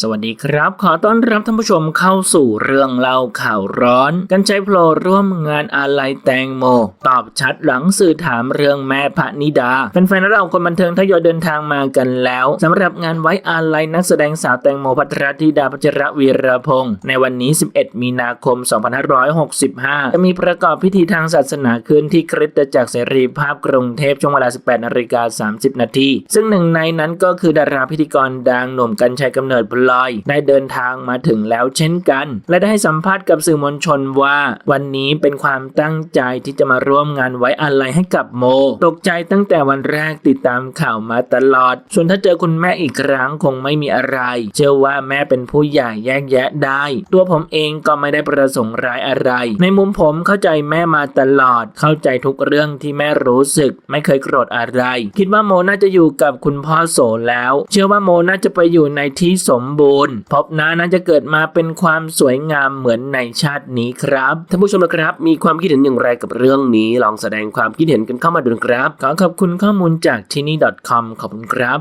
สวัสดีครับ ขอต้อนรับท่านผู้ชมเข้าสู่เรื่องเล่าข่าวร้อน กันใจโผล่ร่วมงานอาลัยแตงโม ตอบชัดหลังสื่อถามเรื่องแม่พระนิดาแฟนๆเราคนบันเทิงทยอยเดินทางมากันแล้วสำหรับงานไว้อาลัยนักแสดงสาวแตงโมพัทรธิดาพัชรวีรพงศ์ในวันนี้ 11 มีนาคม 2565 จะมีประกอบพิธีทางศาสนาขึ้นที่คริสตจักรเสรีภาพกรุงเทพช่วงเวลา 18นาฬิกา30นาทีซึ่งหนึ่งในนั้นก็คือดาราพิธีกรดังหนุ่มกัญชัยกำเนิดลอยได้เดินทางมาถึงแล้วเช่นกัน และได้ให้สัมภาษณ์กับสื่อมวลชนว่า วันนี้เป็นความตั้งใจที่จะมาร่วมงานไว้อาลัยให้กับโม ตกใจตั้งแต่วันแรกติดตามข่าวมาตลอด ส่วนถ้าเจอคุณแม่อีกครั้งคงไม่มีอะไร เชื่อว่าแม่เป็นผู้ใหญ่แยกแยะได้ ตัวผมเองก็ไม่ได้ประสงค์ร้ายอะไร ในมุมผมเข้าใจแม่มาตลอด เข้าใจทุกเรื่องที่แม่รู้สึก ไม่เคยโกรธอะไร คิดว่าโมน่าจะอยู่กับคุณพ่อโสแล้ว เชื่อว่าโมน่าจะไปอยู่ในที่สมบูรณ์พบน้านั้นจะเกิดมาเป็นความสวยงามเหมือนในชาตินี้ครับท่านผู้ชมนะครับ มีความคิดเห็นอย่างไรกับเรื่องนี้ ลองแสดงความคิดเห็นกันเข้ามาดูนะครับ ขอขอบคุณข้อมูลจากที่นี่ .com ขอบคุณครับ